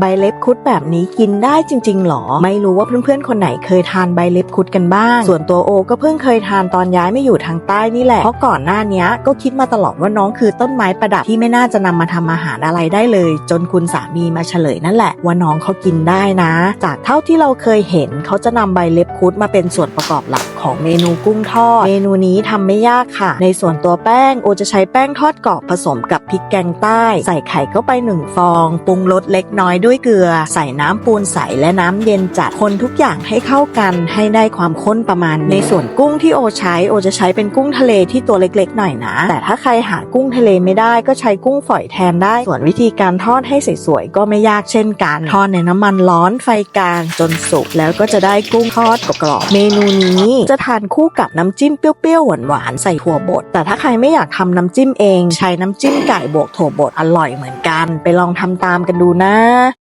ใบเล็บคุดแบบนี้กินได้จริงๆหรอ ไม่รู้ว่าเพื่อนๆคนไหนเคยทานใบเล็บคุดกันบ้าง ส่วนตัวโอก็เพิ่งเคยทานตอนย้ายมาอยู่ทางใต้นี่แหละ เพราะก่อนหน้านี้ก็คิดมาตลอดว่าน้องคือต้นไม้ประดับที่ไม่น่าจะนำมาทำอาหารอะไรได้เลย จนคุณสามีมาเฉลยนั่นแหละ ว่าน้องเขากินได้นะ จากเท่าที่เราเคยเห็นเขาจะนำใบเล็บคุดมาเป็นส่วนประกอบหลักของเมนูกุ้งทอด เมนูนี้ทำไม่ยากค่ะ ในส่วนตัวแป้งโอจะใช้แป้งทอดกรอบผสมกับพริกแกงใต้ ใส่ไข่เข้าไปหนึ่งฟอง ปรุงรสเล็กน้อยด้วยเกลือ ใส่น้ำปูนใสและน้ำเย็นจัดคนทุกอย่างให้เข้ากันให้ได้ความข้นประมาณ ในส่วนกุ้งที่โอใช้โอจะใช้เป็นกุ้งทะเลที่ตัวเล็กๆหน่อยนะ แต่ถ้าใครหากุ้งทะเลไม่ได้ก็ใช้กุ้งฝอยแทนได้ ส่วนวิธีการทอดให้สวยๆก็ไม่ยากเช่นกันทอดในน้ำมันร้อนไฟกลางจนสุกแล้วก็จะได้กุ้งทอดกรอบเมนูนี้จะทานคู่กับน้ำจิ้มเปรี้ยวๆหวานๆใส่ถั่วบดแต่ถ้าใครไม่อยากทำน้ำจิ้มเอง ใช้น้ำจิ้มไก่บวกถั่วบดอร่อยเหมือนกัน ไปลองทำตามกันดูนะ